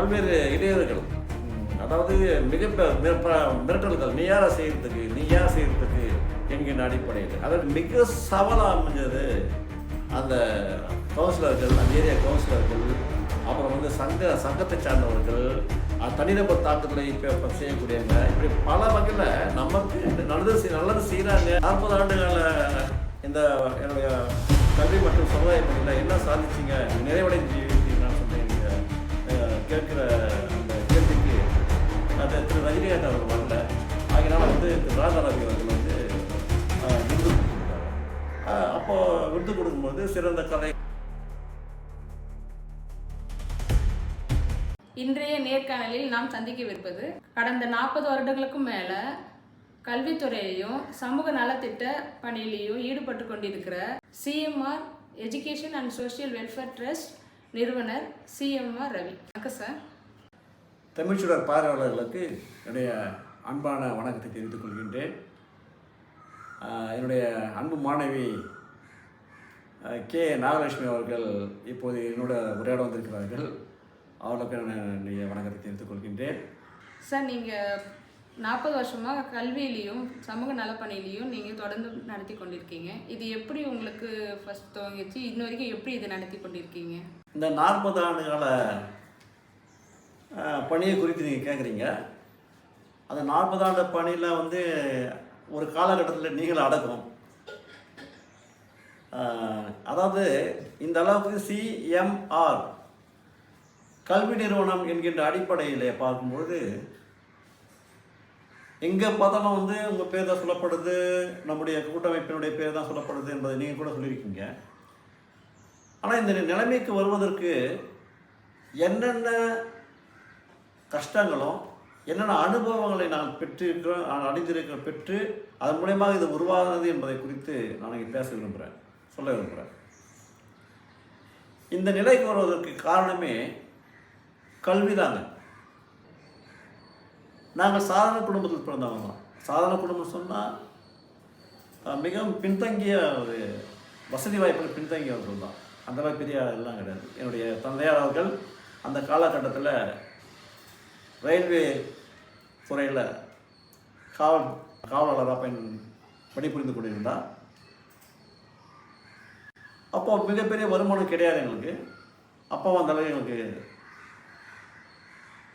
பல்வேறு இடையூறுகள். அதாவது மிக மிரப்ப- மிரட்டல்கள். நீயாரா செய்யறதுக்கு நீயா செய்யறதுக்கு என்கின்ற அடிப்படையில். அதாவது மிக சவாலாக அமைஞ்சது அந்த கவுன்சிலர்கள் அந்த ஏரியா கவுன்சிலர்கள் அப்புறம் வந்து சங்க சங்கத்தை சார்ந்தவர்கள் தனிநபர் தாக்குதலை இப்போ செய்யக்கூடியவங்க. இப்படி பல வகையில் நமக்கு நல்லது செய்- நல்லது செய்கிறாங்க நாற்பது ஆண்டுகால இந்த என்னுடைய கல்வி மற்றும் சமுதாய பணியில் என்ன சாதிச்சிங்க? நிறைவடைஞ்சு கேட்குற அந்த கேள்விக்கு அது திரு ரஜினிகாந்த் அவர் வரல. ஆகினால வந்து திரு ராஜா அவர்கள் வந்து விருது கொடுத்துருக்காங்க அப்போது விருது கொடுக்கும்போது சிறந்த கலை இன்றைய நேர்காணலில் நாம் சந்திக்கவிருப்பது கடந்த நாற்பது வருடங்களுக்கும் மேலே கல்வித்துறையையும் சமூக நலத்திட்ட பணியிலையும் ஈடுபட்டு கொண்டிருக்கிற CMR education and social welfare trust நிறுவனர் சிஎம்ஆர் ரவி. வணக்கம் சார். தமிழ்ச்சுடர் பார்வையாளர்களுக்கு என்னுடைய அன்பான வணக்கத்தை தெரிவித்துக் கொள்கின்றேன். என்னுடைய அன்பு மாணவி கே. நாகலட்சுமி அவர்கள் இப்போது என்னோட உரையாட வந்திருக்கிறார்கள். அவர்களுக்கு என்னுடைய வணக்கத்தை தெரிவித்துக் கொள்கின்றேன். சார் நீங்கள் நாற்பது வருஷமாக கல்வியிலையும் சமூக நலப்பணியிலையும் நீங்கள் தொடர்ந்து நடத்தி கொண்டிருக்கீங்க. இது எப்படி உங்களுக்கு ஃபஸ்ட் துவங்கிச்சு இன்ன வரைக்கும் எப்படி இது நடத்தி கொண்டிருக்கீங்க? இந்த நாற்பது ஆண்டுகால பணியை குறித்து நீங்கள் கேட்குறீங்க அந்த நாற்பது ஆண்டு பணியில் வந்து ஒரு காலகட்டத்தில் நீங்கள் அடக்கும். அதாவது இந்த அளவுக்கு சிஎம்ஆர் கல்வி நிறுவனம் என்கின்ற அடிப்படையில் பார்க்கும்பொழுது எங்கே பார்த்தாலும் வந்து உங்கள் பேர் தான் சொல்லப்படுது நம்முடைய கூட்டமைப்பினுடைய பேர் தான் சொல்லப்படுது என்பதை நீங்கள் கூட சொல்லியிருக்கீங்க. ஆனால் இந்த நிலைமைக்கு வருவதற்கு என்னென்ன கஷ்டங்களும் என்னென்ன அனுபவங்களை நான் பெற்றிருக்கிறோம் நான் அடைந்திருக்கிற பெற்று அதன் மூலயமாக இது உருவாகிறது என்பதை குறித்து நான் இங்கே பேச விரும்புகிறேன் சொல்ல விரும்புகிறேன் இந்த நிலைக்கு வருவதற்கு காரணமே கல்விதாங்க. நாங்கள் சாதாரண குடும்பத்தில் பிறந்தவங்க. தான் சாதாரண குடும்பம் சொன்னால் மிகவும் பின்தங்கிய ஒரு வசதி வாய்ப்புகள் பின்தங்கியவர்கள் தான் அந்தளவு பெரிய எல்லாம் கிடையாது. என்னுடைய தந்தையார் அவர்கள் அந்த காலகட்டத்தில் ரயில்வே துறையில் காவல் காவலாளராக பயன் பணிபுரிந்து கொண்டிருந்தார். அப்போ மிகப்பெரிய வருமானம் கிடையாது எங்களுக்கு. அப்போ அந்த எங்களுக்கு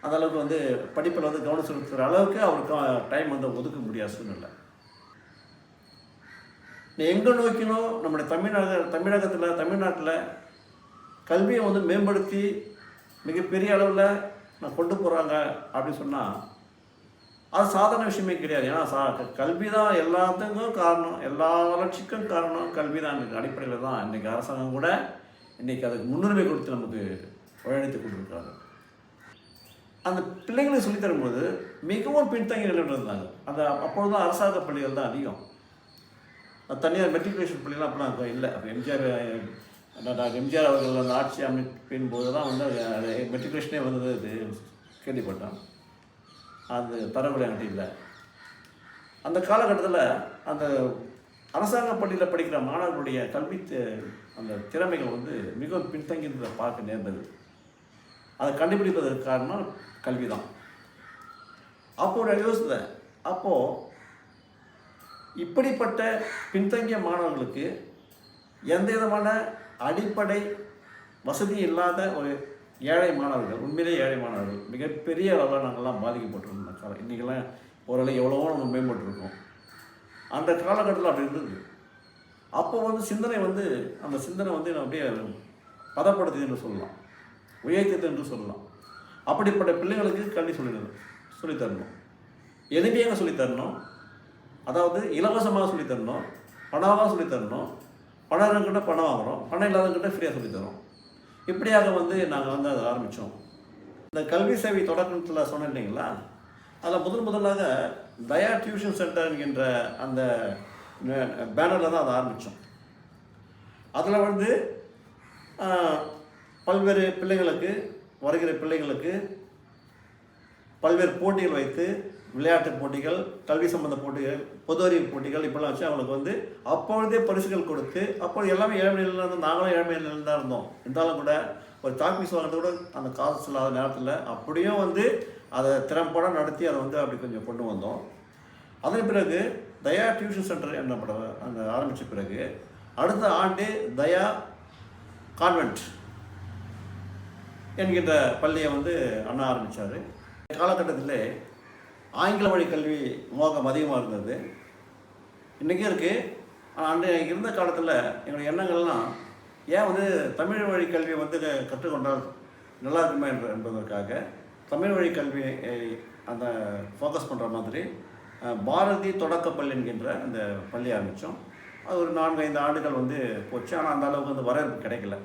அந்த அளவுக்கு வந்து படிப்பில் வந்து கவனம் செலுத்துகிற அளவுக்கு அவருக்கு டைம் வந்து ஒதுக்க முடியாத சூழ்நிலை. நீ எங்கே நோக்கினோம் நம்முடைய தமிழக தமிழகத்தில் தமிழ்நாட்டில் கல்வியை வந்து மேம்படுத்தி மிகப்பெரிய அளவில் நான் கொண்டு போகிறாங்க அப்படின்னு சொன்னால் அது சாதாரண விஷயமே கிடையாது. ஏன்னா சா கல்வி தான் எல்லாத்துக்கும் காரணம் எல்லா வளர்ச்சிக்கும் காரணம் கல்வி தான் அடிப்படையில் தான் இன்றைக்கி அரசாங்கம் கூட இன்றைக்கி அதுக்கு முன்னுரிமை கொடுத்து நமக்கு வழிநடத்தி கொண்டிருக்காங்க அந்த பிள்ளைங்களுக்கு சொல்லித்தரும்போது மிகவும் பின்தங்கி நிலையில் இருந்தாங்க அந்த அப்பொழுது தான் அரசாங்க பள்ளிகள் தான் அதிகம். தனியார் மெட்ரிகுலேஷன் பள்ளிலாம் அப்படிலாம் அப்போ இல்லை அப்போ எம்ஜிஆர் டாக்டர் எம்ஜிஆர் அவர்கள் அந்த ஆட்சி அமைப்பின் போது தான் வந்து அது மெட்ரிகுலேஷனே வந்தது இது கேள்விப்பட்டோம் அது தரவுடைய இல்லை. அந்த காலகட்டத்தில் அந்த அரசாங்க பள்ளியில் படிக்கிற மாணவர்களுடைய கல்வி அந்த திறமைகள் வந்து மிகவும் பின்தங்கி இருந்ததை பார்க்க நேர்ந்தது. அதை கண்டுபிடிப்பதற்கு காரணம் கல்வி தான் அப்போ நான் யோசித்தேன் அப்போது இப்படிப்பட்ட பின்தங்கிய மாணவர்களுக்கு எந்த விதமான அடிப்படை வசதி இல்லாத ஒரு ஏழை மாணவர்கள் உண்மையிலே ஏழை மாணவர்கள் மிகப்பெரிய அளவில் நாங்கள்லாம் பாதிக்கப்பட்டிருந்தோம் அந்த காலம் இன்றைக்கெல்லாம் ஓரளவு எவ்வளவோ நம்ம மேம்பட்டிருக்கோம். அந்த காலகட்டத்தில் அப்படி இருந்தது. அப்போ வந்து சிந்தனை வந்து அந்த சிந்தனை வந்து நான் அப்படியே பதப்படுத்துது என்று சொல்லலாம். உயர்த்தது என்று சொல்லலாம். அப்படிப்பட்ட பிள்ளைங்களுக்கு கல்வி சொல்லிடணும் சொல்லித்தரணும். எளிமையாக சொல்லித்தரணும். அதாவது இலவசமாக சொல்லித்தரணும். பணமாக சொல்லித்தரணும். பணம் இருக்கிட்ட பணம் வாங்குறோம் பணம் இல்லாதவங்கிட்ட ஃப்ரீயாக சொல்லித்தரோம் இப்படியாக வந்து நாங்கள் வந்து அதை ஆரம்பித்தோம் இந்த கல்வி சேவை தொடக்கத்தில் சொன்னேன் இல்லைங்களா? அதில் முதல் முதலாக தயா டியூஷன் சென்டர் என்கின்ற அந்த பேனரில் தான் அதை ஆரம்பித்தோம் அதில் வந்து பல்வேறு பிள்ளைங்களுக்கு வருகிற பிள்ளைங்களுக்கு பல்வேறு போட்டிகள் வைத்து விளையாட்டு போட்டிகள் கல்வி சம்பந்த போட்டிகள் பொது அறிவு போட்டிகள் இப்படிலாம் வச்சு அவங்களுக்கு வந்து அப்பொழுதே பரிசுகள் கொடுத்து அப்பொழுது எல்லாமே ஏழ்மையில் இருந்து நாங்களும் ஏழ்மையில் தான் இருந்தோம். இருந்தாலும் கூட ஒரு சாக்பீஸ் வாங்கிறது கூட அந்த காசு இல்லாத நேரத்தில் அப்படியும் வந்து அதை திறம்பட நடத்தி அதை வந்து அப்படி கொஞ்சம் கொண்டு வந்தோம். அதன் பிறகு தயா டியூஷன் சென்டர் என்ன படம் அந்த ஆரம்பித்த பிறகு அடுத்த ஆண்டு தயா கான்வென்ட் என்கின்ற பள்ளியை வந்து அண்ணா ஆரம்பித்தார் காலகட்டத்தில் ஆங்கில வழி கல்வி மோகம் அதிகமாக இருந்தது. இன்றைக்கும் இருக்குது ஆனால் அன்றைய இருந்த காலத்தில் எங்களுடைய எண்ணங்கள்லாம் ஏன் வந்து தமிழ் வழி கல்வியை வந்து கற்றுக்கொண்டால் நல்லா இருக்குமா என்ற என்பதற்காக தமிழ் வழி கல்வியை அந்த ஃபோக்கஸ் பண்ணுற மாதிரி பாரதி தொடக்கப்பள்ளி என்கின்ற அந்த பள்ளி ஆரம்பித்தோம் அது ஒரு நான்கு ஐந்து ஆண்டுகள் வந்து போச்சு. ஆனால் அந்த அளவுக்கு வந்து வரவேற்பு கிடைக்கல.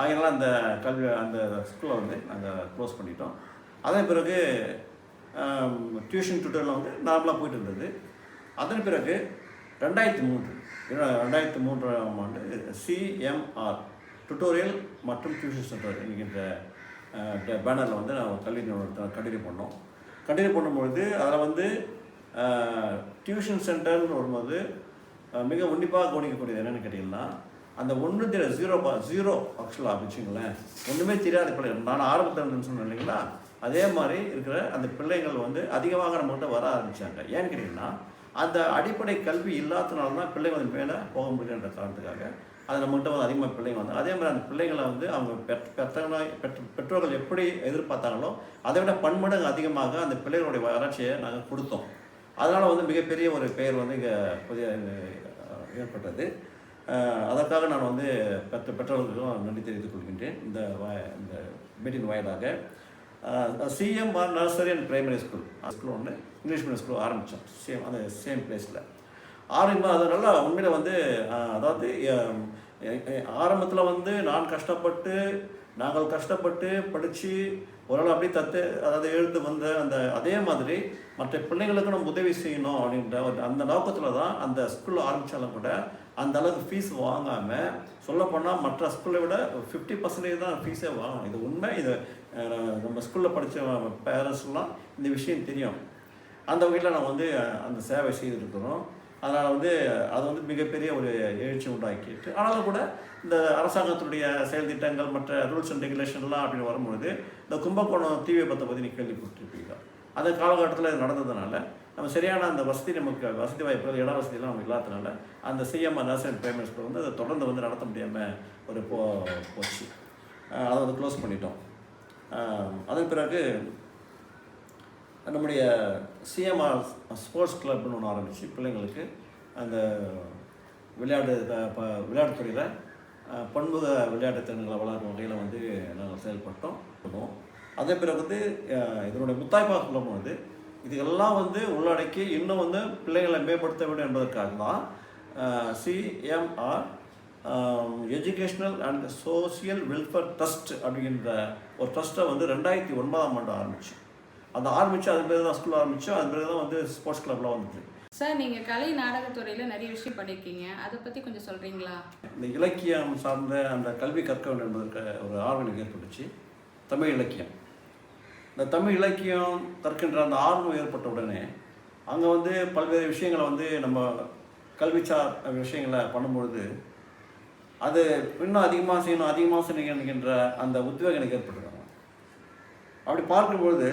ஆகையினால அந்த கல்வி அந்த ஸ்கூலை வந்து நாங்கள் க்ளோஸ் பண்ணிட்டோம். அதன் பிறகு டியூஷன் ட்யூட்டரில் வந்து நார்மலாக போயிட்டு இருந்தது. அதன் பிறகு ரெண்டாயிரத்தி மூன்று ரெண்டாயிரத்தி மூன்றாம் ஆண்டு சிஎம்ஆர் டுட்டோரியல் மற்றும் டியூஷன் சென்டர் என்கின்ற பேனரில் வந்து நான் கல்வி நிறுவனத்தை கண்டினியூ பண்ணோம். கண்டினியூ பண்ணும்பொழுது அதில் வந்து டியூஷன் சென்டர்னு வரும்போது மிக உன்னிப்பாக கவனிக்கக்கூடியது என்னென்னு கேட்டிங்கன்னா அந்த ஒன்று தெரியாது ஜீரோ பா ஜீரோ ஆக்சுவலாக வச்சுங்களேன். ஒன்றுமே தெரியாத பிள்ளைகள் நான் ஆரம்பத்தில் சொன்னேன் இல்லைங்களா? அதே மாதிரி இருக்கிற அந்த பிள்ளைகள் வந்து அதிகமாக நம்மகிட்ட வர ஆரம்பித்தாங்க ஏன்னு கேட்டிங்கன்னா அந்த அடிப்படை கல்வி இல்லாதனால தான் பிள்ளைங்க வந்து மேலே போக முடியுன்ற காரணத்துக்காக அது நம்மகிட்ட வந்து அதிகமாக பிள்ளைங்க வந்து அதே மாதிரி அந்த பிள்ளைங்களை வந்து அவங்க பெற் பெற்றவங்கள பெற்ற பெற்றோர்கள் எப்படி எதிர்பார்த்தாங்களோ அதை விட பன்மடங்கு அதிகமாக அந்த பிள்ளைகளுடைய வளர்ச்சியை நாங்கள் கொடுத்தோம். அதனால் வந்து மிகப்பெரிய ஒரு பெயர் வந்து இங்கே புதிய ஏற்பட்டது. அதற்காக நான் வந்து பெற்ற பெற்றோர்களுக்கும் நன்றி தெரிவித்துக் கொள்கின்றேன். இந்த வா- இந்த மீட்டிங் வாயிலாக. CMR nursery and primary school school ஒன்று இங்கிலீஷ் மீடியம் ஸ்கூல் ஆரம்பித்தோம் சேம் அந்த சேம் பிளேஸில் ஆரம்பம் அது நல்லா உண்மையில் வந்து அதாவது ஆரம்பத்தில் வந்து நான் கஷ்டப்பட்டு நாங்கள் கஷ்டப்பட்டு படித்து ஓரளவு அப்படியே தத்து அதாவது எழுத்து வந்த அந்த அதே மாதிரி மற்ற பிள்ளைங்களுக்கு நம்ம உதவி செய்யணும் அப்படின்ற ஒரு அந்த நோக்கத்தில் தான் அந்த ஸ்கூல் ஆரம்பித்தாலும் கூட அந்த அளவுக்கு ஃபீஸ் வாங்காமல் சொல்லப்போனால் மற்ற ஸ்கூலை விட ஃபிஃப்டி பர்சன்டேஜ் தான் ஃபீஸே வாங்கணும். இது உண்மை. இது நம்ம ஸ்கூலில் படித்த பேரண்ட்ஸ்லாம் இந்த விஷயம் தெரியும். அந்த வகையில் நான் வந்து அந்த சேவை செய்திருக்கிறோம். அதனால் வந்து அது வந்து மிகப்பெரிய ஒரு எழுச்சி உண்டாக்கிட்டு ஆனாலும் கூட இந்த அரசாங்கத்துடைய செயல் திட்டங்கள் மற்ற ரூல்ஸ் அண்ட் ரெகுலேஷன்லாம் அப்படின்னு வரும்பொழுது இந்த கும்பகோணம் தீ விபத்தை பற்றி நீ கேள்விப்பட்டிருப்பீங்க அந்த காலகட்டத்தில் இது நடந்ததுனால நம்ம சரியான அந்த வசதி நமக்கு வசதி வாய்ப்புகள் இட வசதியெல்லாம் நமக்கு இல்லாதனால அந்த சிஎம் நர்சரி அண்ட் பேமெண்ட்ஸ் வந்து அதை தொடர்ந்து வந்து நடத்த முடியாமல் ஒரு போ போச்சு. அதை வந்து க்ளோஸ் பண்ணிட்டோம். அதன் பிறகு நம்முடைய சிஎம்ஆர் ஸ்போர்ட்ஸ் கிளப்னு ஒன்று ஆரம்பித்து பிள்ளைங்களுக்கு அந்த விளையாட்டு ப- விளையாட்டுத்துறையில் அஹ், பன்முக விளையாட்டு திறன்களை வளர்க்கும் வகையில் வந்து நாங்கள் செயல்பட்டோம். பண்ணுவோம் அதே பிறகு வந்து இதனுடைய முத்தாய்ப்பா கிளப் வந்து இதுக்கெல்லாம் வந்து உள்ளடக்கி இன்னும் வந்து பிள்ளைகளை மேம்படுத்த வேண்டும் என்பதற்காக தான் CMR educational and social welfare trust அப்படிங்கிற ஒரு ட்ரஸ்ட்டை வந்து ரெண்டாயிரத்தி ஒன்பதாம் ஆண்டு ஆரம்பித்தோம் அந்த ஆரம்பித்து அது பிறகு தான் ஸ்கூல் ஆரம்பித்தோம் அது பிறகு தான் வந்து ஸ்போர்ட்ஸ் கிளப்லாம் வந்துச்சு சார் நீங்கள் கலை நாடகத்துறையில் நிறைய விஷயம் பண்ணியிருக்கீங்க அதை பற்றி கொஞ்சம் சொல்கிறீங்களா இந்த இலக்கியம் சார்ந்த அந்த கல்வி கற்க வேண்டும் என்பதற்கு ஒரு ஆர்வம் ஏற்பட்டுச்சு. தமிழ் இலக்கியம். இந்த தமிழ் இலக்கியம் கற்கின்ற அந்த ஆர்வம் ஏற்பட்ட உடனே அங்கே வந்து பல்வேறு விஷயங்களை வந்து நம்ம கல்விச்சார் விஷயங்களை பண்ணும்பொழுது அது இன்னும் அதிகமாக செய்யணும் அதிகமாக செய்யணுங்கின்ற அந்த உத்வேகம் எனக்கு ஏற்பட்டுருக்காங்க அப்படி பார்க்கும்பொழுது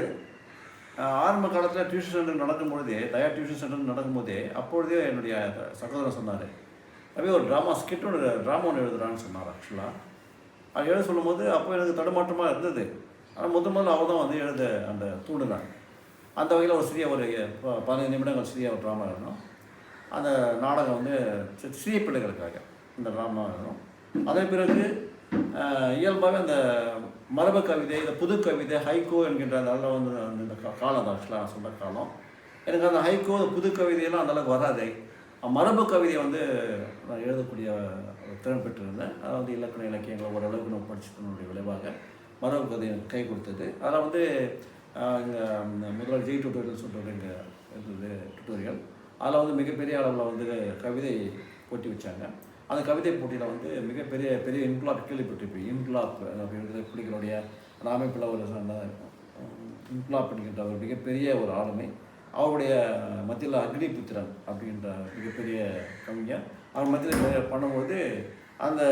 ஆரம்ப காலத்தில் டியூஷன் சென்டர் நடக்கும்பொழுதே தயார் டியூஷன் சென்டர் நடக்கும்போதே அப்பொழுதே என்னுடைய சகோதரன் சொன்னார் அப்படியே ஒரு ட்ராமா ஸ்கிட் ஒன்று ட்ராமா ஒன்று எழுதுறான்னு சொன்னார் ஆக்சுவலாக அது எழுத சொல்லும்போது அப்போ எனக்கு தடுமாற்றமாக இருந்தது. ஆனால் முதல் முதல்ல அவர் தான் வந்து எழுத அந்த தூண்டுனாங்க அந்த வகையில் ஒரு சிறிய ஒரு ப- பதினைந்து நிமிடங்கள் சிறிய ஒரு ட்ராமா எழுதணும் அந்த நாடகம் வந்து சிறிய பிள்ளைகளுக்காக இந்த ட்ராமா எழுதணும் அதன் பிறகு இயல்பாகவே அந்த மரபு கவிதை இந்த புது கவிதை ஹைகோ என்கின்ற அந்த அளவு வந்து அந்த இந்த காலம் ஆக்சுவலாக நான் சொன்ன காலம். எனக்கு அந்த ஹைகோ புது கவிதையெல்லாம் அந்தளவுக்கு வராது. மரபு கவிதையை வந்து நான் எழுதக்கூடிய திறன் பெற்றிருந்தேன். அதாவது வந்து இலக்கண இலக்கியங்களை ஓரளவுக்கு நான் படிச்சதனுடைய விளைவாக. மரபு கதையை எனக்கு கை கொடுத்தது. அதில் வந்து இங்கே முதல்வர் ஜெய் டுட்டோரியல் சொல்கிற இங்கே இருந்தது டுட்டோரியல் அதில் வந்து மிகப்பெரிய அளவில் வந்து கவிதை போட்டி வச்சாங்க. அந்த கவிதை போட்டியில் வந்து மிகப்பெரிய பெரிய இன்குலாப் கேள்விப்பட்டிருப்பேன் இன்குலாப் அப்படிங்கிறது பிள்ளைகளுடைய அந்த அமைப்பில் ஒரு அந்த இன்குலாப் ஒரு மிகப்பெரிய ஒரு ஆளுமை. அவருடைய மத்தியில் அக்னிபுத்திரன் அப்படின்ற மிகப்பெரிய கவிஞர். அவர் மத்தியில் பண்ணும்போது அந்த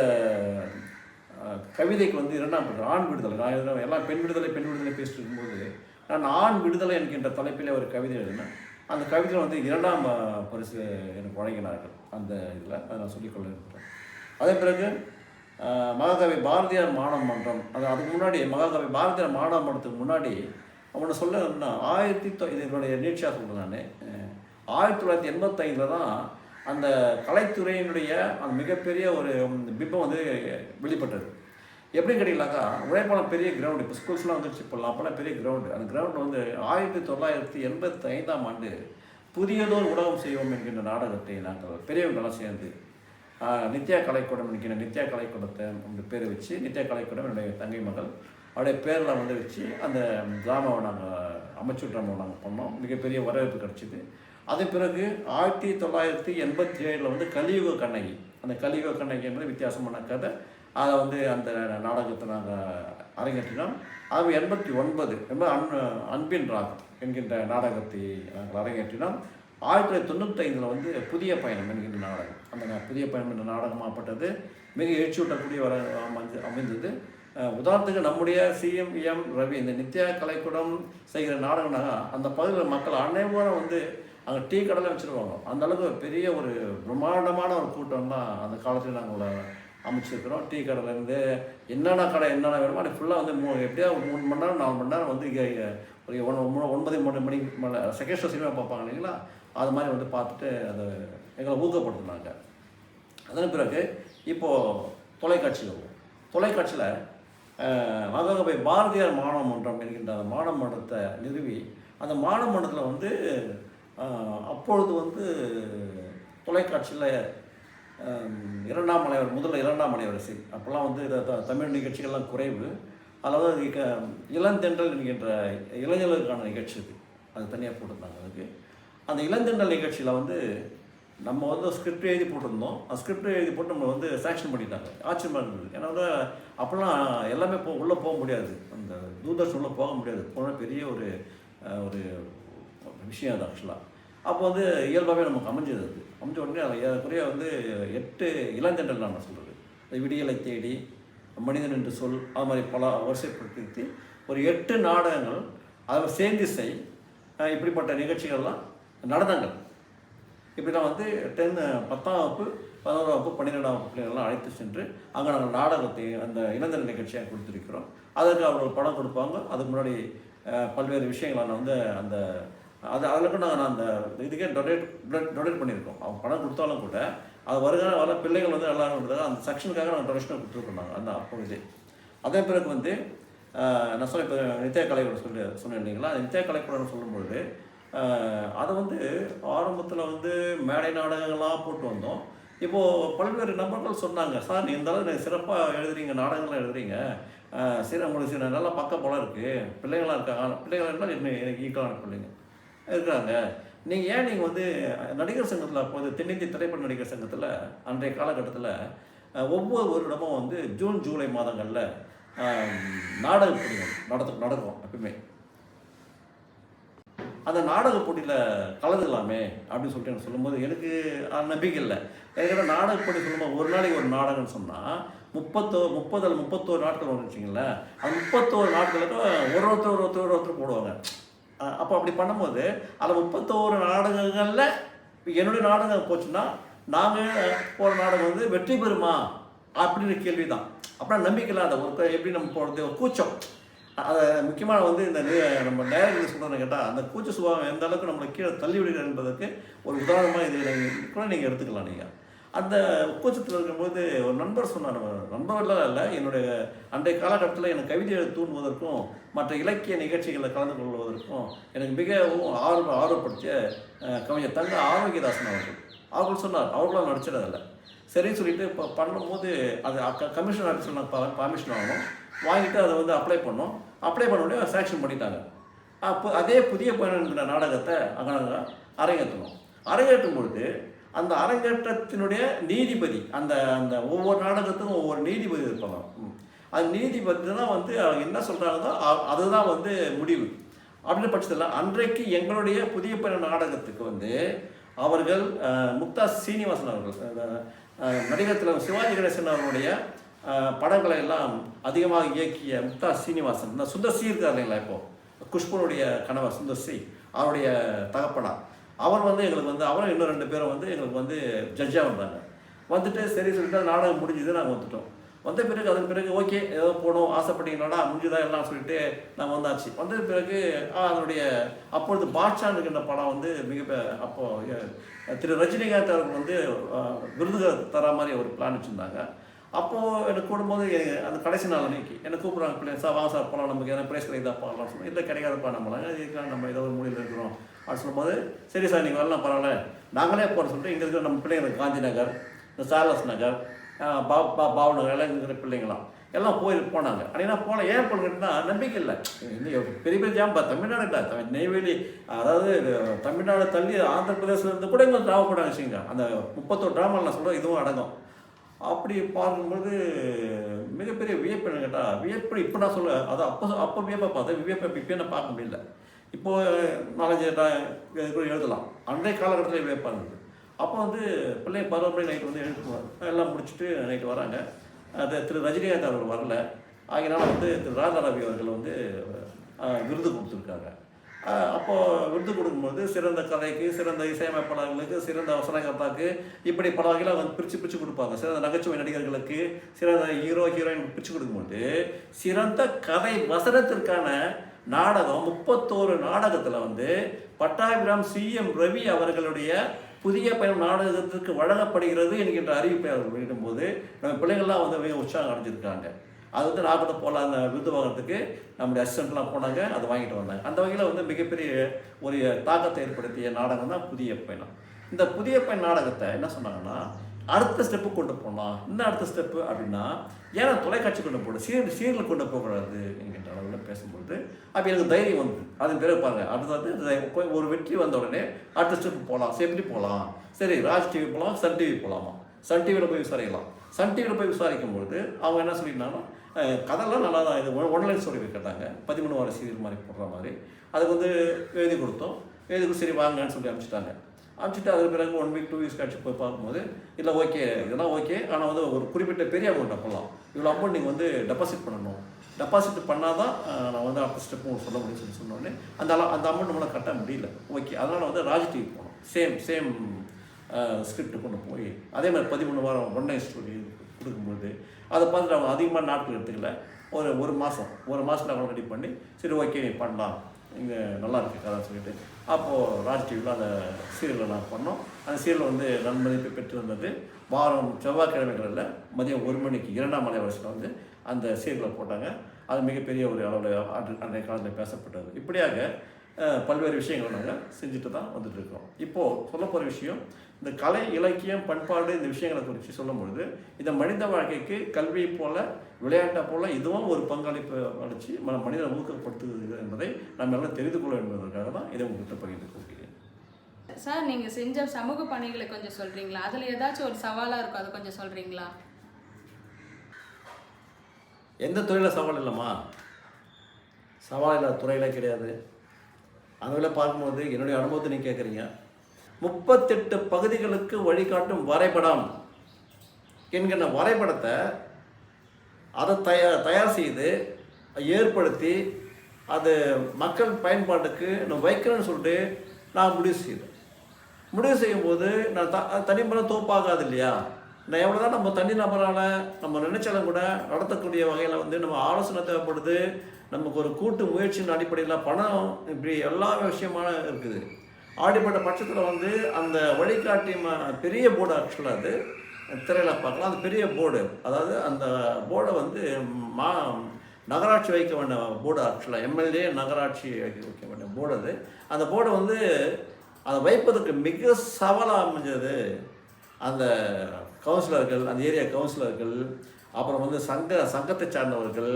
கவிதைக்கு வந்து இரண்டாம் ஆண் விடுதலை நான் எல்லாம் எல்லாம் பெண் விடுதலை பெண் விடுதலை பேசிட்டு இருக்கும்போது நான் ஆண் விடுதலை என்கின்ற தலைப்பில் ஒரு கவிதை எழுதினேன். அந்த கவிதையில் வந்து இரண்டாம் பரிசு எனக்கு வழங்கினார்கள். அந்த இதில் அதை நான் சொல்லிக்கொள்ள இருக்கிறேன் அதே பிறகு மகாகவி பாரதியார் மாணவ மன்றம். அது அதுக்கு முன்னாடி மகாகவி பாரதியார் மாணவ மன்றத்துக்கு முன்னாடி அவனை சொல்ல ஆயிரத்தி தொ இது என்னுடைய நீட்சியாக சொல்கிறேன் நான். ஆயிரத்தி தொள்ளாயிரத்தி எண்பத்தைந்தில் தான் அந்த கலைத்துறையினுடைய அந்த மிகப்பெரிய ஒரு பிம்பம் வந்து வெளிப்பட்டது. எப்படி கேட்டீங்களாக்கா உழைப்பாளம் பெரிய கிரவுண்டு இப்போ ஸ்கூல்ஸ்லாம் வந்துருச்சு. இப்போல்லாம் அப்போலாம் பெரிய கிரவுண்டு அந்த கிரவுண்டு வந்து ஆயிரத்தி தொள்ளாயிரத்தி எண்பத்தி ஐந்தாம் ஆண்டு புதியதோர் உலகம் செய்வோம் என்கின்ற நாடகத்தை நாங்கள் பெரியவங்களாம் சேர்ந்து நித்யா கலைக்கூடம் என்கிற நித்யா கலைக்கூடத்தை அந்த பேரை வச்சு நித்யா கலைக்கூடம் என்னுடைய தங்கை மகள் அவருடைய பேரில் வந்து வச்சு அந்த ட்ராமாவை நாங்கள் அமைச்சு ட்ராமாவை நாங்கள் பண்ணோம். மிகப்பெரிய வரவேற்பு கிடச்சிது. அதன் பிறகு ஆயிரத்தி தொள்ளாயிரத்தி எண்பத்தி ஏழில் வந்து கலியுக கண்ணகி. அந்த கலியுக கண்ணகி என்பது வித்தியாசமான கதை. அதை வந்து அந்த நாடகத்தை நாங்கள் அரங்கேற்றினோம். அது எண்பத்தி ஒன்பது ரொம்ப அன் அன்பின் ராகம் என்கின்ற நாடகத்தை நாங்கள் அரங்கேற்றினோம். ஆயிரத்தி தொள்ளாயிரத்தி தொண்ணூத்தைந்தில் வந்து புதிய பயணம் என்கின்ற நாடகம். அந்த புதிய பயணம் என்ற நாடகமாகப்பட்டது. மிக எழுச்சியூட்டக்கூடிய வர அமைந்து அமைந்தது. உதாரணத்துக்கு நம்முடைய சிஎம் எம் ரவி இந்த நித்யா கலைக்கூடம் செய்கிற நாடகம்னா அந்த பகுதியில் மக்கள் அனைவரும் வந்து அங்கே டீ கடலை வச்சுருவாங்க. அந்த அளவுக்கு பெரிய ஒரு பிரம்மாண்டமான ஒரு கூட்டம் தான் அந்த காலத்தில் நாங்கள் அமைச்சிருக்கிறோம். டீ கடையிலேருந்து என்னென்ன கடை என்னென்ன வேணுமோ அது ஃபுல்லாக வந்து மூ எப்படியா ஒரு மூணு மணி நேரம் நாலு மணி நேரம் வந்து இங்கே ஒரு ஒன் ஒன்பது- மூணு மணி மேலே செகண்ட் ஷோ சினிமா பார்ப்பாங்க இல்லைங்களா? அது மாதிரி வந்து பார்த்துட்டு அதை எங்களை ஊக்கப்படுத்தினாங்க. அதன் பிறகு இப்போது தொலைக்காட்சி வருவோம் தொலைக்காட்சியில் மகபை பாரதியார் மாணவ மன்றம் என்கின்ற அந்த மாணவ மன்றத்தை நிறுவி அந்த மாணவ மன்றத்தில் வந்து அப்பொழுது வந்து தொலைக்காட்சியில் இரண்டாம் மலைவர் முதல்ல இரண்டாம் மலைவரிசை அப்போல்லாம் வந்து த- தமிழ் நிகழ்ச்சிகள்லாம் குறைவு. அதாவது க இளந்தென்றல் என்கின்ற இளைஞர்களுக்கான நிகழ்ச்சி இது. அது தனியாக போட்டிருந்தாங்க அதுக்கு. அந்த இளந்தென்றல் நிகழ்ச்சியில் வந்து நம்ம வந்து ஸ்கிரிப்ட் எழுதி போட்டிருந்தோம். அந்த ஸ்கிரிப்ட் எழுதி போட்டு நம்ம வந்து சாங்ஷன் பண்ணிட்டாங்க. ஆச்சரியமாக இருந்தது. ஏன்னா வந்து அப்போல்லாம் எல்லாமே போ உள்ளே போக முடியாது. அந்த தூர்தர்ஷன் உள்ளே போக முடியாது. போன பெரிய ஒரு ஒரு விஷயம் அது ஆக்சுவலாக அப்போ வந்து இயல்பாகவே நமக்கு அமைஞ்சது அது அமைஞ்ச உடனே அதை ஏறக்குறைய வந்து எட்டு இளஞ்சென்றல் நான் சொல்கிறது விடியலை தேடி மனிதன் என்று சொல் அது மாதிரி பல வரிசைப்படுத்தி ஒரு எட்டு நாடகங்கள் அதை சேர்ந்திசை செய் இப்படிப்பட்ட நிகழ்ச்சிகள்லாம் நடனங்கள். இப்படிலாம் வந்து டென் பத்தாம் வகுப்பு பதினோராம் வகுப்பு பன்னிரெண்டாம் வகுப்பு பிள்ளைங்கள்லாம் அழைத்து சென்று அங்கே நாங்கள் நாடகத்தை அந்த இளைஞர் நிகழ்ச்சியாக கொடுத்துருக்கிறோம். அதற்கு அவர்கள் படம் கொடுப்பாங்க. அதுக்கு முன்னாடி பல்வேறு விஷயங்களை வந்து அந்த அது அதில் கூட நாங்கள் அந்த இதுக்கே டொனேட் டொனேட் பண்ணியிருக்கோம். அவங்க பணம் கொடுத்தாலும் கூட அது வருகிற வர பிள்ளைகள் வந்து நல்லா இருக்கிறதுக்காக அந்த செக்ஷனுக்காக நாங்கள் டொனேஷன் கொடுத்துருக்கோம் நாங்கள் அந்த அப்பொழுது அதே பிறகு வந்து நான் சொல்ல இப்போ நித்யா கலைக்கூடம் சொல்லி சொன்னேன் இல்லைங்களா? அந்த நித்யா கலைக்கூடம் சொல்லும்பொழுது அதை வந்து ஆரம்பத்தில் வந்து மேடை நாடகங்களாக போட்டு வந்தோம். இப்போது பல்வேறு நபர்கள் சொன்னாங்க சார் நீ இந்த அளவு சிறப்பாக எழுதுறீங்க நாடகங்கள்லாம் எழுதுறீங்க. ஆஹ், சரி உங்களுக்கு சில நல்ல இருக்குது பிள்ளைங்களாம் இருக்காங்க பிள்ளைகளாக இருந்தால் என்ன எனக்கு ஈக்கலான பிள்ளைங்க. இருக்கிறாங்க நீங்கள் ஏன் நீங்கள் வந்து நடிகர் சங்கத்தில் அப்போது தென்னிந்திய திரைப்பட நடிகர் சங்கத்தில் அன்றைய காலகட்டத்தில் ஒவ்வொரு வருடமும் வந்து ஜூன் ஜூலை மாதங்களில் நாடக போட்டிகள் நடத்து நடக்கும் எப்பவுமே அந்த நாடக போட்டியில் கலந்துக்கலாமே அப்படின்னு சொல்லிட்டு எனக்கு சொல்லும்போது எனக்கு நம்பிக்கை இல்லை. ஏன்னா நாடக போட்டி சொல்லும்போது ஒரு நாளைக்கு ஒரு நாடகம்னு சொன்னால் முப்பத்தோ முப்பது அல்ல முப்பத்தோரு நாட்கள் வரும் வச்சுங்களேன் அந்த முப்பத்தோரு நாட்களுக்கும் ஒரு ஒருத்தர் ஒரு ஒருத்தர் ஒரு ஒருத்தர் போடுவாங்க. அப்போ அப்படி பண்ணும்போது அதில் முப்பத்தோரு நாடகங்களில் என்னுடைய நாடகம் போச்சுன்னா நாங்கள் போகிற நாடகம் வந்து வெற்றி பெறுமா? அப்படின்னு கேள்வி தான் அப்புறம் நம்பிக்கை இல்லாத ஒரு எப்படி நம்ம போகிறது ஒரு கூச்சம். அதை முக்கியமாக வந்து இந்த நம்ம நேரடி சொல்கிறேன்னு கேட்டால் அந்த கூச்ச சுபாவம் எந்த அளவுக்கு நம்மளை கீழே தள்ளி விடுகிறது என்பதற்கு ஒரு உதாரணமாக இது கூட நீங்கள் எடுத்துக்கலாம் நீங்கள் அந்த கூச்சத்தில் இருக்கும்போது ஒரு நண்பர் சொன்னார். நண்பர்களாக இல்லை என்னுடைய அன்றைய காலகட்டத்தில் எனக்கு கவிதை தூண்டுவதற்கும் மற்ற இலக்கிய நிகழ்ச்சிகளில் கலந்து கொள்வதற்கும் எனக்கு மிகவும் ஆர்வ ஆர்வப்படுத்திய கவிஞர் தங்க ஆரோக்கியதாசன் அவர்கள். அவர்கள் சொன்னார் அவர்களும் நடிச்சிடதில்லை சரின்னு சொல்லிட்டு இப்போ பண்ணும்போது அது கமிஷன் ஆஃபீஸில் நான் பர்மிஷன் வாங்கணும் வாங்கிட்டு அதை வந்து அப்ளை பண்ணோம். அப்ளை பண்ண உடனே சேங்ஷன் பண்ணிட்டாங்க. அப்போ அதே புதிய பயணங்கிற நாடகத்தை அங்கே நாங்கள் அரங்கேற்றணும் அரங்கேற்றும் பொழுது அந்த அரங்கேற்றத்தினுடைய நீதிபதி அந்த அந்த ஒவ்வொரு நாடகத்துக்கும் ஒவ்வொரு நீதிபதி இருப்பாங்க. அந்த நீதிபதி தான் வந்து அவங்க என்ன சொல்கிறாங்களோ அதுதான் வந்து முடிவு. அப்படின்ற பட்சத்தில் அன்றைக்கு எங்களுடைய புதிய பிற நாடகத்துக்கு வந்து அவர்கள் முக்தா சீனிவாசன் அவர்கள் நடிகர் திலகம் சிவாஜி கணேசன் அவர்களுடைய படங்களை எல்லாம் அதிகமாக இயக்கிய முக்தா சீனிவாசன். இந்த சுந்தர் சி இருக்கார் இல்லைங்களா இப்போ? குஷ்பனுடைய கணவர் சுந்தர் சி அவருடைய தகப்பனா அவர் வந்து எங்களுக்கு வந்து அவரும் இன்னும் ரெண்டு பேரும் வந்து எங்களுக்கு வந்து ஜட்ஜாக வந்தாங்க. வந்துட்டு சரி சொல்லிட்டு நாடகம் முடிஞ்சுது நாங்கள் வந்துட்டோம். வந்த பிறகு அதன் பிறகு ஓகே ஏதோ போகணும் ஆசைப்பட்டீங்களாடா முடிஞ்சுதா எல்லாம் சொல்லிட்டு நாங்கள் வந்தாச்சு. வந்த பிறகு அதனுடைய அப்பொழுது பாட்ஷான் இருக்கின்ற படம் வந்து மிக அப்போ திரு ரஜினிகாந்த் அவர்கள் வந்து அஹ், தர மாதிரி ஒரு பிளான் வச்சுருந்தாங்க. அப்போது எனக்கு கூடும்போது எ- அந்த கடைசி நாள் அன்னைக்கு என்னை கூப்பிட்றாங்க பிள்ளைங்க சார் வாங்க சார் போகலாம் நமக்கு எதனா ப்ரைஸ் கிடைக்குதா போகலாம் சொன்னோம் இல்லை கிடைக்காதப்பா நம்மளாம் இதுக்காக நம்ம ஏதோ ஒரு மொழியில் இருக்கிறோம். அப்படின்னு சொல்லும்போது சரி சார் நீங்கள் வரலாம் பரவாயில்ல. நாங்களே போகிறோம் சொல்லிட்டு இங்கே இருக்கிற நம்ம பிள்ளைங்க காந்தி நகர் இந்த சார்லஸ் நகர் பா பா பாவு நகர் எல்லாம் இங்கே இருக்கிற பிள்ளைங்களாம். எல்லாம் போய் போனாங்க. அப்படின்னா போன ஏன் போனீங்கன்னா நம்பிக்கை இல்லை. இன்னும் பெரிய பெரிய ஜாம்பா தமிழ்நாடு இல்லை. தமிழ் நெய்வேலி அதாவது தமிழ்நாடு தள்ளி ஆந்திர பிரதேசிலேருந்து இருந்து கூட இங்கே ட்ராவல் விஷயங்க வச்சுங்க அந்த முப்பத்தோரு ட்ராமாவில் நான் சொல்கிறேன் இதுவும் அடங்கும். அப்படி பார்க்கும்போது மிகப்பெரிய வியப்பு என்ன கேட்டால் வியப்பு இப்போ நான் சொல்ல அது அப்போ அப்போ வியப்பை பார்த்தேன் வியப்பை இப்போ என்ன பார்க்க முடியல. இப்போது நாலஞ்சு கூட எழுதலாம். அன்றைய காலகட்டத்தில் வைப்பாங்க அப்போ வந்து பிள்ளை பதினோரு நைட்டு வந்து எழுப்புவார் எல்லாம் முடிச்சுட்டு நைட்டு வராங்க. அது திரு ரஜினிகாந்த் அவர்கள் வரல. ஆகினால வந்து திரு ராஜாரவி அவர்கள் வந்து விருது கொடுத்துருக்காங்க. அப்போது விருது கொடுக்கும்போது சிறந்த கதைக்கு சிறந்த இசையமைப்பாளர்களுக்கு சிறந்த வசனகர்த்தாக்கு இப்படி பல வகையில் வந்து பிரித்து பிரித்து கொடுப்பாங்க. சிறந்த நகைச்சுவை நடிகர்களுக்கு சிறந்த ஹீரோ ஹீரோயின் பிரித்து கொடுக்கும்போது சிறந்த கதை வசனத்திற்கான நாடகம் முப்பத்தோரு நாடகத்தில் வந்து பட்டாபிராம் சிஎம் ரவி அவர்களுடைய புதிய பயணம் நாடகத்திற்கு வழங்கப்படுகிறது என்கின்ற அறிவிப்பை அவர் வெளியிடும்போது நம்ம பிள்ளைங்கள்லாம் வந்து மிக உற்சாகம் அடைஞ்சிருக்காங்க. அது வந்து நான் கூட போகலாம் அந்த விருது வாங்குறதுக்கு நம்முடைய அசிஸ்டண்ட்லாம் போனாங்க அதை வாங்கிட்டு வந்தாங்க. அந்த வகையில் வந்து மிகப்பெரிய ஒரு தாக்கத்தை ஏற்படுத்திய நாடகம் தான் புதிய பயணம் இந்த புதிய பயன் நாடகத்தை என்ன சொன்னாங்கன்னா அடுத்த ஸ்டெப்பு கொண்டு போகலாம் இன்னும் அடுத்த ஸ்டெப்பு அப்படின்னா ஏன்னா தொலைக்காட்சி கொண்டு போகணும் சீரியல் சீரியல் கொண்டு போகக்கூடாது என்கின்ற அளவில் பேசும்பொழுது அப்போ எனக்கு தைரியம் வந்து அதன் பிறகு பாருங்கள் அடுத்தது ஒரு வெற்றி வந்த உடனே அடுத்த ஸ்டெப் போகலாம் எப்படி போகலாம் சரி ராஜ் டிவி போகலாம் சன் டிவி போகலாமா சன் டிவியில் போய் விசாரிக்கலாம். சன் டிவியில் போய் விசாரிக்கும் பொழுது அவங்க என்ன சொல்லியிருந்தாங்கன்னா கதைலாம் நல்லா தான் இது ஒன்லைன் ஸ்டோரி கேட்டாங்க பதிமூணு வார சீரியல் மாதிரி போடுற மாதிரி. அதுக்கு வந்து எழுதி கொடுத்தோம். எழுதி கொடுத்து சரி வாங்கன்னு சொல்லி அனுப்பிச்சிட்டாங்க. அனுப்பிச்சிட்டு அதுக்கு பிறகு ஒன் வீக் டூ வீக்ஸ் கழிச்சு போய் பார்க்கும்போது இல்லை ஓகே இதெல்லாம் ஓகே ஆனால் வந்து ஒரு குறிப்பிட்ட பெரிய அமௌண்ட் அப்போல்லாம் இவ்வளோ அமௌண்ட் நீங்கள் வந்து டெபாசிட் பண்ணணும். டெபாசிட் பண்ணால் தான் நான் வந்து அடுத்த ஸ்டெப் உங்களுக்கு சொல்ல முடியும் சொல்லி சொன்னோடனே அந்த அந்த அமௌண்ட் நம்மளால் கட்ட முடியல. ஓகே அதனால் வந்து ராஜ்டிவி போகணும். போனோம் சேம் சேம் ஸ்கிரிப்ட் கொண்டு போய் அதே மாதிரி பதிமூணு வாரம் ஒன் ஸ்டோரி கொடுக்கும்போது அதை பார்த்துட்டு அவங்க அதிகமாக நாட்கள் எடுத்துக்கல. ஒரு ஒரு மாதம் ஒரு மாதத்தில் அவங்க ரெடி பண்ணி சரி ஓகே பண்ணலாம். இங்கே நல்லா இருக்குது கதை சொல்லிட்டு. அப்போது ராஜ் டிவியில் அந்த சீரியலை நான் பண்ணோம். அந்த சீரியல் வந்து நன்மதிப்பு பெற்று வந்தது. வாரம் செவ்வாய்க்கிழமைகளில் மதியம் ஒரு மணிக்கு இரண்டாம் மலை வருஷத்தில் வந்து அந்த சீரியலை போட்டாங்க. அது மிகப்பெரிய ஒரு அளவில் அன்றைய காலத்தில் பேசப்பட்டது. இப்படியாக பல்வேறு விஷயங்களை நாங்கள் செஞ்சுட்டு தான் வந்துட்டுருக்கோம். இப்போது சொல்ல போகிற விஷயம் இந்த கலை இலக்கியம் பண்பாடு இந்த விஷயங்களை குறித்து சொல்லும் பொழுது இந்த மனித வாழ்க்கைக்கு கல்வியை போல விளையாட்டை போல இதுவும் ஒரு பங்களிப்பு அளித்து ம மனிதனை ஊக்கப்படுத்துகிறது என்பதை நம்ம எல்லாம் தெரிந்து கொள்ள என்பதற்காக தான் இதை உங்கள்கிட்ட பகிர்ந்து கொள்கிறேன். சார் நீங்கள் செஞ்ச சமூக பணிகளை கொஞ்சம் சொல்கிறீங்களா அதில் ஏதாச்சும் ஒரு சவாலாக இருக்கும் அதை கொஞ்சம் சொல்கிறீங்களா எந்த துறையில் சவால் இல்லைம்மா? சவால் இல்லாத துறையில கிடையாது. அந்த வகையில் பார்க்கும்போது என்னுடைய அனுபவத்தை நீங்கள் கேட்குறீங்க முப்பத்தெட்டு பகுதிகளுக்கு வழிகாட்டும் வரைபடம் என்கிற வரைபடத்தை அதை தயார் தயார் செய்து ஏற்படுத்தி அது மக்கள் பயன்பாட்டுக்கு நான் வைக்கிறேன்னு சொல்லிட்டு நான் முடிவு செய்தேன். முடிவு செய்யும்போது நான் த தனிமரம் தோப்பாகாது இல்லையா? நான் எவ்வளோ தான் நம்ம தனி நபரால் நம்ம நினைச்சாலும் கூட நடத்தக்கூடிய வகையில் வந்து நம்ம ஆலோசனை தேவைப்படுது நமக்கு ஒரு கூட்டு முயற்சியின் அடிப்படையில் பணம் இப்படி எல்லா விஷயமான இருக்குது. ஆடிப்பட்ட பட்சத்தில் வந்து அந்த வழிகாட்டி பெரிய போர்டு ஆக்சுவலாக அது. திரையில் பார்க்கலாம். அது பெரிய போர்டு. அதாவது அந்த போர்டை வந்து மா நகராட்சி வைக்க வேண்டிய போர்டு ஆக்சுவலாக எம்எல்ஏ நகராட்சி வைக்க வேண்டிய போர்டு அது. அந்த போர்டை வந்து அதை வைப்பதற்கு மிக சவாலாக அமைஞ்சது அந்த கவுன்சிலர்கள் அந்த ஏரியா கவுன்சிலர்கள் அப்புறம் வந்து சங்க சங்கத்தை சார்ந்தவர்கள்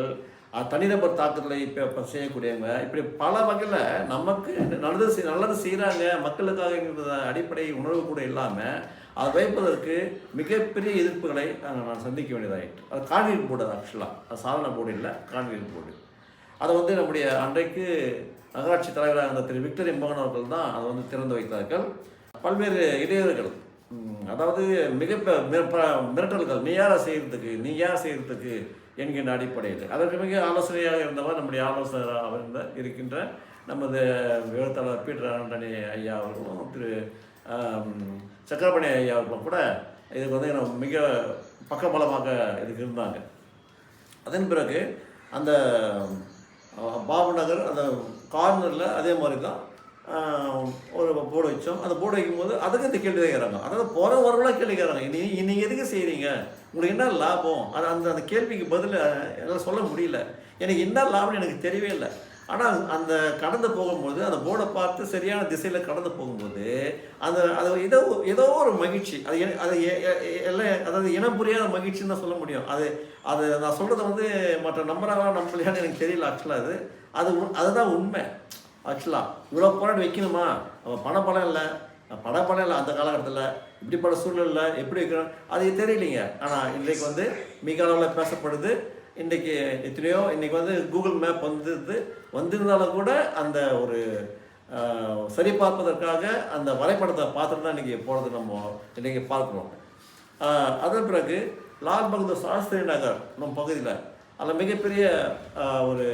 தனிநபர் தாக்குதலை இப்போ இப்போ செய்யக்கூடியவங்க. இப்படி பல வகையில் நமக்கு நல்லது செய்- நல்லது செய்கிறாங்க மக்களுக்காகங்கிற அடிப்படை உணர்வு கூட இல்லாமல் அதை வைப்பதற்கு மிகப்பெரிய எதிர்ப்புகளை நாங்கள் நான் சந்திக்க வேண்டியதாகிட்டு அது கான்கிரீட் போர்டு அது ஆக்சுவலாக அது சாதாரண போர்டு இல்லை கான்கிரீட் போர்டு. அதை வந்து நம்முடைய அன்றைக்கு நகராட்சி தலைவராக இருந்த திரு விக்டர் எம்பகன் அவர்கள் தான் அதை வந்து திறந்து வைத்தார்கள். பல்வேறு இடையூறுகள் அதாவது மிக ப- மிரட்டல்கள் நீ யாரை செய்கிறதுக்கு நீ யார் செய்கிறதுக்கு என்கின்ற அடிப்படையில். அதற்கு மிக ஆலோசனையாக இருந்தவர் நம்முடைய ஆலோசகராக இருந்த இருக்கின்ற நமது எழுத்தாளர் பீட்டர் ஆண்டனி ஐயா அவர்களும் திரு சக்கரபாணி ஐயா கூட இதுக்கு வந்து எனக்கு மிக பக்கபலமாக இதுக்கு இருந்தாங்க. அதன் பிறகு அந்த பாபு நகர் அந்த கார்னரில் அதே மாதிரி தான் ஒரு போர்டு வச்சோம். அந்த போர்டு வைக்கும்போது அதுக்கு இந்த கேள்வி கேட்குறாங்க. அதாவது போகிற வரவெல்லாம் கேள்வி கேட்குறாங்க. நீ நீங்கள் எதுக்கு செய்கிறீங்க உங்களுக்கு என்ன லாபம்? அது அந்த அந்த கேள்விக்கு பதில் என்னால் சொல்ல முடியல. எனக்கு என்ன லாபம்னு எனக்கு தெரியவே இல்லை. ஆனால் அந்த கடந்து போகும்போது அந்த போர்டை பார்த்து சரியான திசையில் கடந்து போகும்போது அந்த அது ஏதோ ஏதோ ஒரு மகிழ்ச்சி. அது அது எ- எல்லாம் அதாவது இனம் புரியாத மகிழ்ச்சின்னு தான் சொல்ல முடியும். அது அது நான் சொல்கிறத வந்து மற்ற நம்புறாங்களா நம்பலையான்னு எனக்கு தெரியல ஆக்சுவலாக அது. அது உண்- அதுதான் உண்மை. ஆக்சுவலாக இவ்வளோ போராடி வைக்கணுமா? நம்ம பணப்படம் இல்லை. பணப்படம் இல்லை அந்த காலகட்டத்தில். இப்படிப்பட்ட சூழ்நிலை எப்படி வைக்கணும்? அது தெரியலைங்க. ஆனால் இன்றைக்கு வந்து மிக அளவில் பேசப்படுது. இன்றைக்கி எத்தனையோ இன்றைக்கி வந்து கூகுள் மேப் வந்தது வந்திருந்தாலும் கூட அந்த ஒரு சரி பார்ப்பதற்காக அந்த வரைபடத்தை பார்த்துட்டு தான் இன்றைக்கி போகிறது நம்ம இன்றைக்கி பார்க்குறோம் அதன் பிறகு லால் பகதூர் சாஸ்திரி நகர் நம்ம பகுதியில் அதில் மிகப்பெரிய ஒரு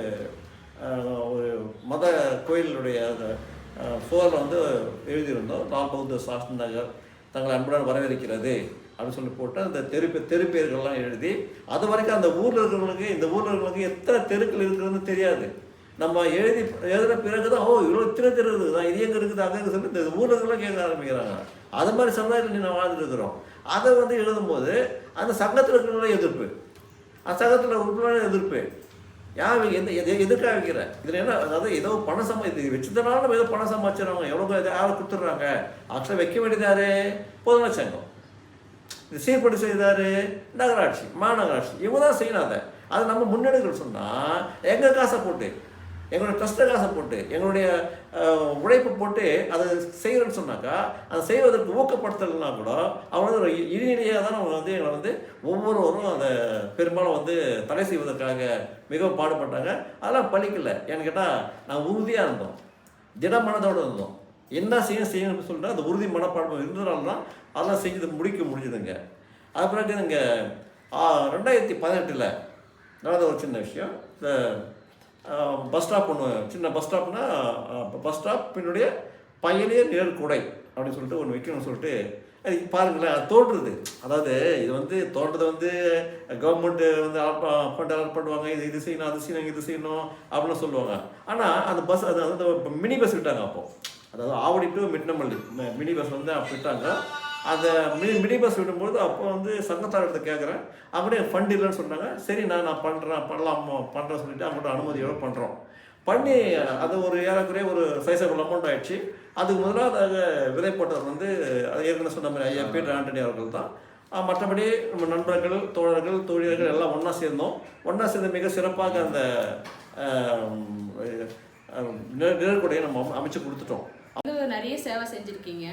ஒரு மத கோயிலுடைய ஃபோரில் வந்து எழுதியிருந்தோம். லால் பகதூர் சாஸ்திரி நகர் தங்களை அன்புடன் வரவேற்கிறது. அப்படின்னு சொல்லி போட்டு அந்த தெரு தெருப்பேர்கள்லாம் தெரு எழுதி அது வரைக்கும் அந்த ஊரில் இருக்கிறவங்களுக்கு இந்த ஊரில் இருக்கிறவங்களுக்கு எத்தனை தெருக்கள் இருக்குதுன்னு தெரியாது. நம்ம எழுதி எழுதின பிறகு தான் ஓ இவ்வளோ இத்தனை தெரு இருக்குதா இது எங்கே இருக்குது அங்கே இருக்குது சொல்லி இந்த ஊரில் இருக்கிறவங்க கேட்க ஆரம்பிக்கிறாங்க. அது மாதிரி சமுதாயத்தில் நம்ம வாழ்ந்துருக்கிறோம் அதை வந்து எழுதும்போது அந்த சங்கத்தில் இருக்கிறவங்களே எதிர்ப்பு. அந்த சங்கத்தில் உறுப்பினர் எதிர்ப்பு. யார் எந்த எது எதுக்காக வைக்கிற? இதில் என்ன அதாவது ஏதோ பணம் சம்பா இது வச்சதுனால நம்ம ஏதோ பணம் சம்பாதிச்சிடறாங்க. எவ்வளோ யாரும் கொடுத்துட்றாங்க? ஆக்சுவலாக வைக்க வேண்டியது யாரு? பொதுநல சங்கம். சீர்படி செய்தார் நகராட்சி மாநகராட்சி இவங்க தான் செய்யணும் அதை. அதை நம்ம முன்னெடுக்கிற சொன்னால் எங்கள் காசை போட்டு எங்களுடைய ட்ரஸ்ட்டை காசை போட்டு எங்களுடைய உழைப்பை போட்டு அதை செய்கிறேன்னு சொன்னாக்கா அதை செய்வதற்கு ஊக்கப்படுத்தலைன்னா கூட அவங்க வந்து ஒரு இனிநிலையாக தான் அவங்க வந்து எங்களை வந்து ஒவ்வொருவரும் அதை பெரும்பாலும் வந்து தடை செய்வதற்காக மிகவும் பாடுபட்டாங்க. அதெல்லாம் பழிக்கலை ஏன்னு கேட்டால் நாங்கள் உறுதியாக இருந்தோம். திடமனதோடு இருந்தோம். என்ன செய்யணும் செய்யணும்னு சொல்லிட்டு அந்த உறுதி மனப்பான்மை இருந்ததுனால தான் அதெல்லாம் செஞ்சது முடிக்க முடிஞ்சுதுங்க. அது பிறகு நீங்கள் ரெண்டாயிரத்தி பதினெட்டில் நடந்த ஒரு சின்ன விஷயம். இந்த பஸ் ஸ்டாப் ஒன்று சின்ன பஸ் ஸ்டாப்னா பஸ் ஸ்டாப் பின்னுடைய பயணிய நிழற்குடை அப்படின்னு சொல்லிட்டு ஒன்று வைக்கணும்னு சொல்லிட்டு அது பாருங்களேன் அது தோன்றுறது அதாவது இது வந்து தோன்றது வந்து கவர்மெண்ட்டு வந்து ஃபண்ட் அலாட் பண்ணுவாங்க இது இது செய்யணும் அது செய்யணும் இது செய்யணும் அப்படின்னு சொல்லுவாங்க. ஆனால் அந்த பஸ் அது அந்த மினி பஸ் விட்டாங்க அப்போது அதாவது Avadi to Mittanamalli mini bus வந்து விட்டாங்க. அந்த மினி மினி பஸ் விடும்போது அப்போ வந்து சங்கத்தாரத்தை கேட்குறேன் அப்படியே ஃபண்ட் இல்லைன்னு சொன்னாங்க. சரி நான் நான் பண்ணுறேன் பண்ணலாம் பண்ணுறேன் சொல்லிட்டு அவங்கள்ட்ட அனுமதியோடு பண்ணுறோம் பண்ணி அது ஒரு ஏறக்குறைய ஒரு சைஸபிள் அமௌண்ட் ஆயிடுச்சு. அதுக்கு முதலாவதாக விதை போட்டவர் வந்து அது ஏற்கனவே சொன்ன மாதிரி ஐயா பீட்டர் ஆண்டனி அவர்கள் தான். மற்றபடி நம்ம நண்பர்கள் தோழர்கள் தோழியர்கள் எல்லாம் ஒன்றா சேர்ந்தோம். ஒன்றா சேர்ந்து மிக சிறப்பாக அந்த நிழற்குடையை நம்ம அமைச்சு கொடுத்துட்டோம். வந்து நிறைய சேவை செஞ்சுருக்கீங்க.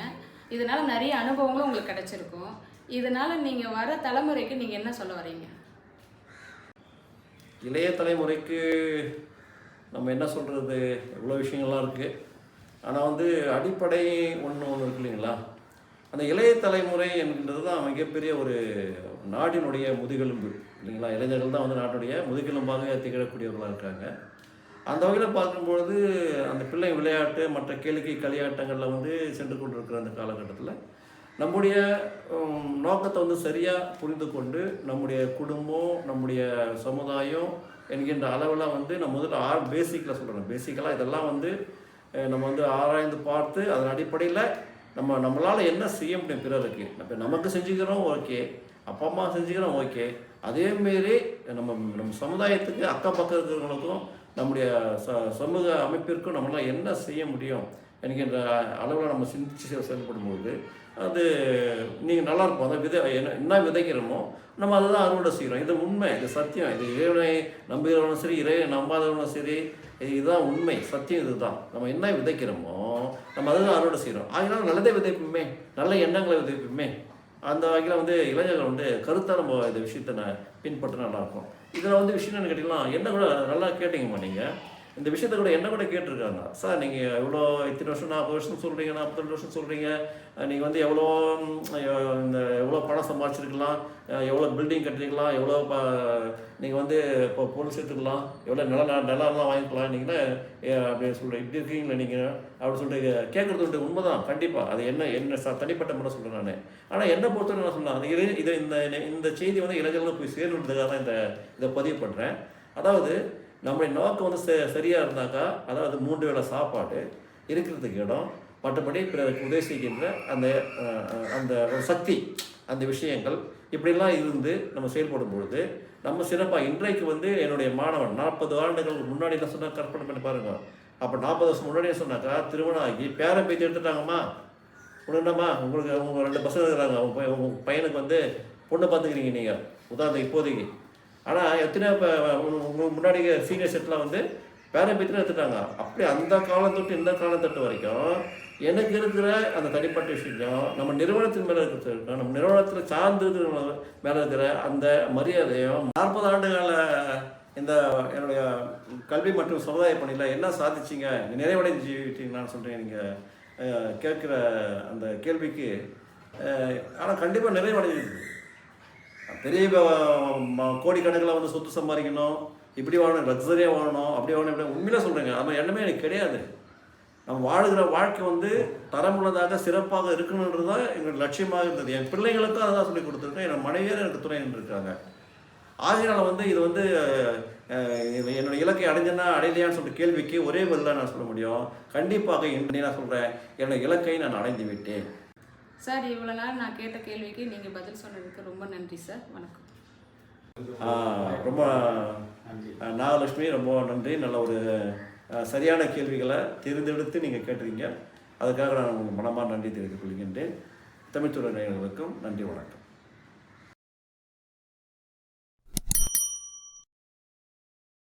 இதனால நிறைய அனுபவங்களும் உங்களுக்கு கிடைச்சிருக்கும். இதனால நீங்கள் வர தலைமுறைக்கு நீங்கள் என்ன சொல்ல வரீங்க? இளைய தலைமுறைக்கு நம்ம என்ன சொல்கிறது இவ்வளோ விஷயங்கள்லாம் இருக்குது ஆனால் வந்து அடிப்படை ஒன்று ஒன்று இருக்கு இல்லைங்களா? அந்த இளைய தலைமுறை என்கின்றது தான் மிகப்பெரிய ஒரு நாட்டினுடைய முதுகெலும்பு. இல்லைங்களா? இளைஞர்கள் தான் வந்து நாட்டுடைய முதுகெலும்பாக திகழக்கூடியவர்களாக இருக்காங்க. அந்த வகையில் பார்க்கும்பொழுது அந்த பிள்ளை விளையாட்டு மற்ற கேளிக்கை களியாட்டங்களில் வந்து சென்று கொண்டிருக்கிற அந்த காலகட்டத்தில் நம்முடைய நோக்கத்தை வந்து சரியாக புரிந்து கொண்டு நம்முடைய குடும்பம் நம்முடைய சமுதாயம் என்கின்ற அளவில் வந்து நம்ம முதல்ல ஆர் பேசிக்கில் சொல்கிறோம் பேசிக்கலாக இதெல்லாம் வந்து நம்ம வந்து ஆராய்ந்து பார்த்து அதன் அடிப்படையில் நம்ம நம்மளால் என்ன செய்ய முடியும் பிறருக்கு? இப்போ நமக்கு செஞ்சுக்கிறோம் ஓகே அப்பா அம்மா செஞ்சுக்கிறோம் ஓகே அதேமாரி நம்ம நம்ம சமுதாயத்துக்கு அக்கம் பக்கம் இருக்கிறவங்களுக்கும் நம்முடைய ச சமூக அமைப்பிற்கும் நம்மளால் என்ன செய்ய முடியும் என்கின்ற அளவில் நம்ம சிந்திச்சு செயல்படும்போது அது நீங்கள் நல்லாயிருக்கும் அதை விதை என்ன என்ன விதைக்கிறோமோ நம்ம அதை தான் அறுவடை செய்கிறோம் இது உண்மை இது சத்தியம். இது இறைவனை நம்புகிறவனும் சரி இறைவனை நம்பாதவனும் சரி இதுதான் உண்மை சத்தியம் இதுதான். நம்ம என்ன விதைக்கிறோமோ நம்ம அதை தான் அறுவடை செய்கிறோம் அதனால நல்லதே விதைப்புமே நல்ல எண்ணங்களை விதைப்புமே. அந்த வகையில் வந்து இளைஞர்கள் வந்து கருத்தாக நம்ம இந்த விஷயத்தை நான் பின்பற்ற நல்லாயிருக்கும் இதில் வந்து விஷயம் என்ன கேட்டிங்கன்னா என்ன கூட நல்லா கேட்டிங்கம்மா நீங்கள் இந்த விஷயத்த கூட என்ன கூட கேட்டிருக்காங்க? சார் நீங்கள் எவ்வளோ இத்தனை வருஷம் நாற்பது வருஷம் சொல்கிறீங்க நாற்பத்தெண்டு வருஷம் சொல்கிறீங்க நீங்கள் வந்து எவ்வளோ இந்த எவ்வளோ பணம் சம்பாதிச்சிருக்கலாம் எவ்வளோ பில்டிங் கட்டிருக்கலாம் எவ்வளோ ப நீங்கள் வந்து இப்போ பொருள் சேர்த்துக்கலாம் எவ்வளோ நில நிலம்லாம் வாங்கிக்கலாம் நீங்கன்னா அப்படின்னு சொல்கிறேன் இப்படி இருக்கீங்களா நீங்கள் அப்படின்னு சொல்லிட்டு கேட்குறது உண்டு உண்மைதான் கண்டிப்பாக அது என்ன என்ன ச தனிப்பட்ட முறை சொல்கிறேன் நான். ஆனால் என்னை பொறுத்தவரை நான் சொன்னேன் இது இது இந்த இந்த செய்தி வந்து இளைஞர்களும் போய் சேரணுன்றதுக்காக தான் இந்த இதை பதிவு பண்ணுறேன் அதாவது நம்முடைய நோக்கம் வந்து ச சரியாக இருந்தாக்கா அதாவது மூன்று வேளை சாப்பாடு இருக்கிறதுக்கு இடம் மற்றபடி பிறருக்கு உதவி செய்கின்ற அந்த அந்த சக்தி அந்த விஷயங்கள் இப்படிலாம் இருந்து நம்ம செயல்படும் பொழுது நம்ம சிறப்பாக இன்றைக்கு வந்து என்னுடைய மாணவன் நாற்பது ஆண்டுகளுக்கு முன்னாடி என்ன சொன்னால் கற்பனை பண்ணி பாருங்க. அப்போ நாற்பது வருஷம் முன்னாடியே சொன்னாக்கா திருமணம் ஆகி பேரன் பேச்சு எடுத்துட்டாங்கம்மா. என்னம்மா உங்களுக்கு உங்கள் ரெண்டு பசங்க இருக்கிறாங்க. உங்கள் பையனுக்கு வந்து பொண்ணு பார்த்துக்கிறீங்க நீங்கள் உதாரணத்துக்கு இப்போதைக்கு. ஆனால் எத்தனை இப்போ முன்னாடி சீனியர் செட்லாம் வந்து வேற பேத்திலாம் எடுத்துட்டாங்க. அப்படி அந்த காலம் தொட்டு இந்த காலம் தொட்டு வரைக்கும் எனக்கு இருக்கிற அந்த தனிப்பட்ட விஷயம் நம்ம நிறுவனத்தின் மேலே இருக்கிறது நம்ம நிறுவனத்தில் சார்ந்து மேலே இருக்கிற அந்த மரியாதையும் நாற்பது ஆண்டுகால இந்த என்னுடைய கல்வி மற்றும் சமுதாய பணியில் என்ன சாதிச்சீங்க? நிறைவடைஞ்சுட்டீங்களான்னு சொல்கிறேன் நீங்கள் கேட்குற அந்த கேள்விக்கு ஆனால் கண்டிப்பாக நிறைவடைஞ்சிருக்கு. பெரிய ம- கோடிக்கணக்கில் வந்து சொத்து சம்பாதிக்கணும் இப்படி வாழணும் லக்ஸரியாக வாழணும் அப்படி வாழணும் இப்படி உண்மையில சொல்கிறேங்க அந்த எண்ணமே எனக்கு கிடையாது. நம்ம வாழுகிற வாழ்க்கை வந்து தரமுள்ளதாக சிறப்பாக இருக்கணுன்றது தான் எங்களோட லட்சியமாக இருந்தது. என் பிள்ளைங்களுக்கும் அதை தான் சொல்லி கொடுத்துருக்கேன். என் மனைவியர் எனக்கு துணை இருக்காங்க ஆகையினால் வந்து இது வந்து என்னோடய இலக்கை அடைஞ்சேன்னா அடையலையான்னு சொல்லிட்டு கேள்விக்கு ஒரே பதிலாக நான் சொல்ல முடியும். கண்டிப்பாக இன்றைய நான் சொல்கிறேன் என்னோடய இலக்கை நான் அடைந்து விட்டேன் சார் இவ்வளோ நேரம் நான் கேட்ட கேள்விக்கு நீங்கள் பதில் சொன்னதுக்கு ரொம்ப நன்றி சார். வணக்கம். ரொம்ப நாகலட்சுமி ரொம்ப நன்றி. நல்ல ஒரு சரியான கேள்விகளை தேர்ந்தெடுத்து நீங்கள் கேட்டிருக்கீங்க அதுக்காக நான் உங்களுக்கு மனமாக நன்றி தெரிவித்துக் கொள்கின்றேன். தமிழ்த்துறை நேயர்களுக்கும் நன்றி வணக்கம்.